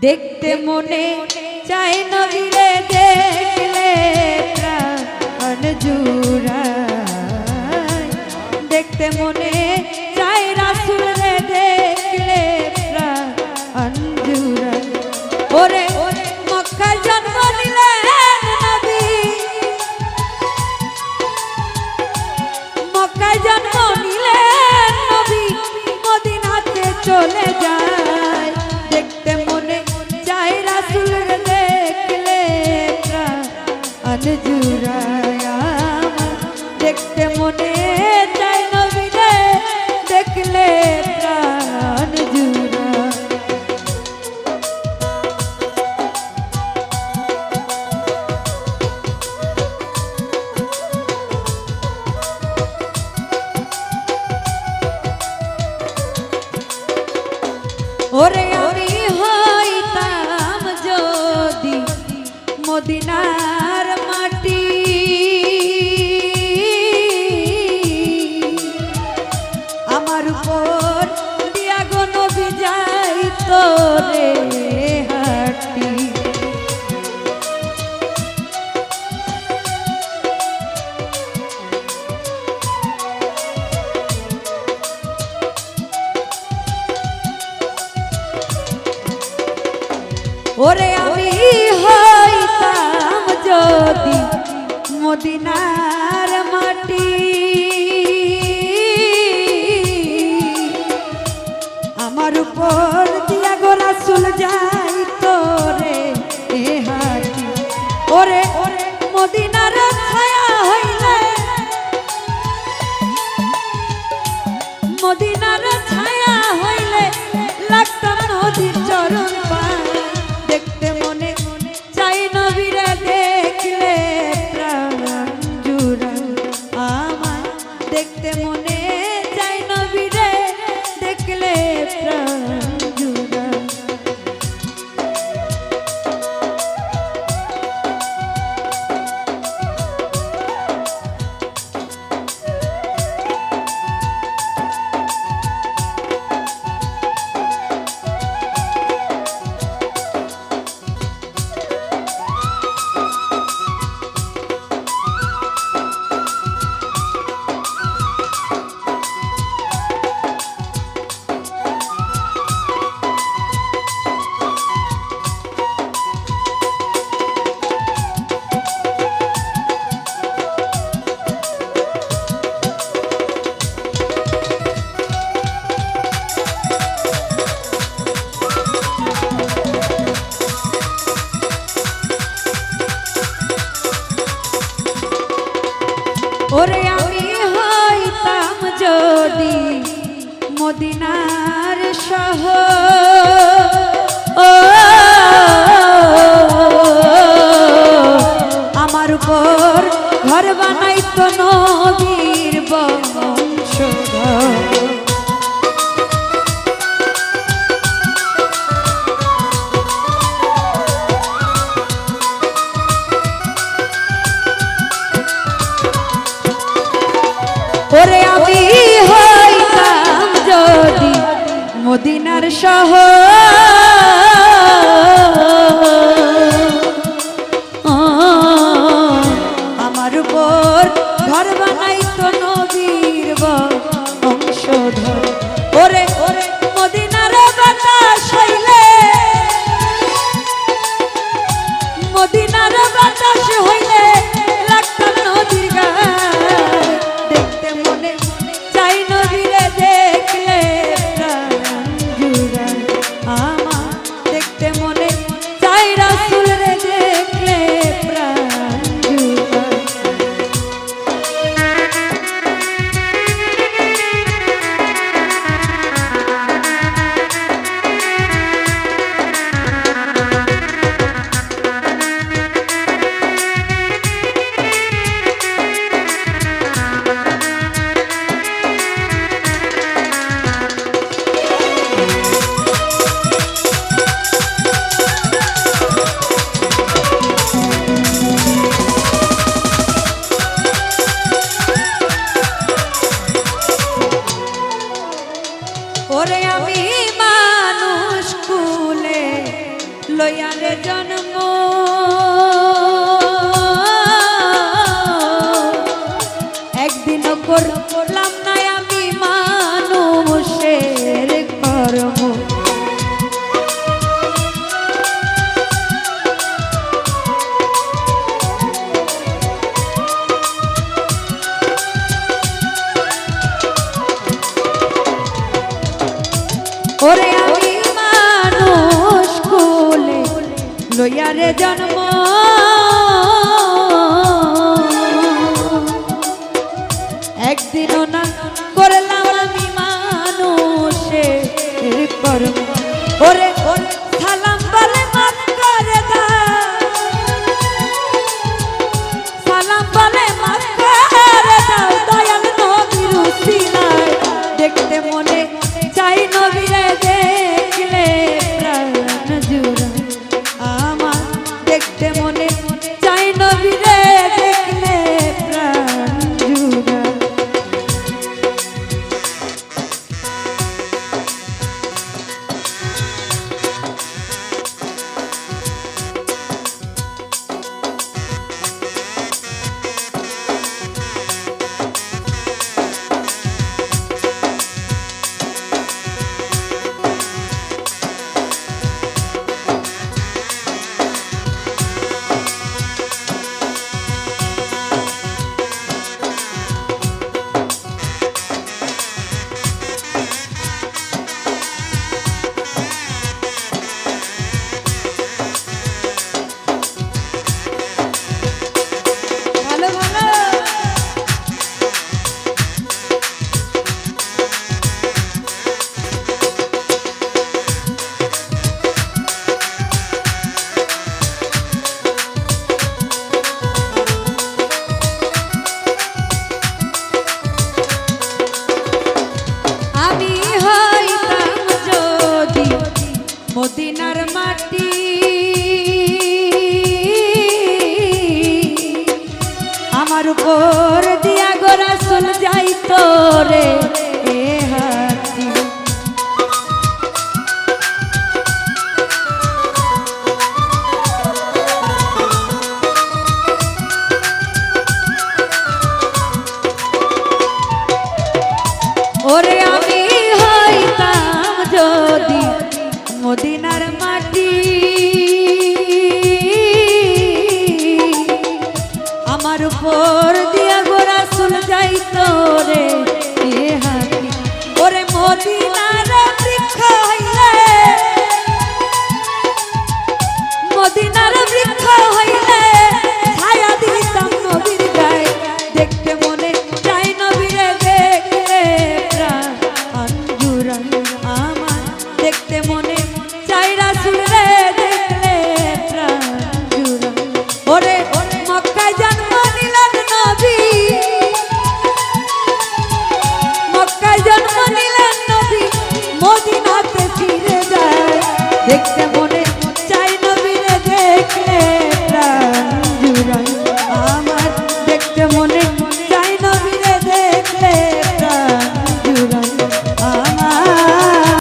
দেখতে মনে চাই নবীরে দেখলে দেখতে মনে চাই রাসুল রে দেখলে প্রাণ ওরে ওরে আমি হইতাম যদি মদিনার মাটি। আমার উপর দিয়া গোলা চুল যাই তোরে এ হাটি। ওরে মদিনার ছায়া হইলে। মদিনা দিনার সহ মদিনার শহর ওরে আমি মানুষ কুলে লইয়ারে জন ওরে আমি মানুষ কোলে লইয়া রে জন্ম। একদিনও না করলাম আমি মানুষের কর্ম। ওরে আমার ভোর দিয়া গোরা শুন যাই তোরে। হা মদিনাতে ফিরে যায় দেখতে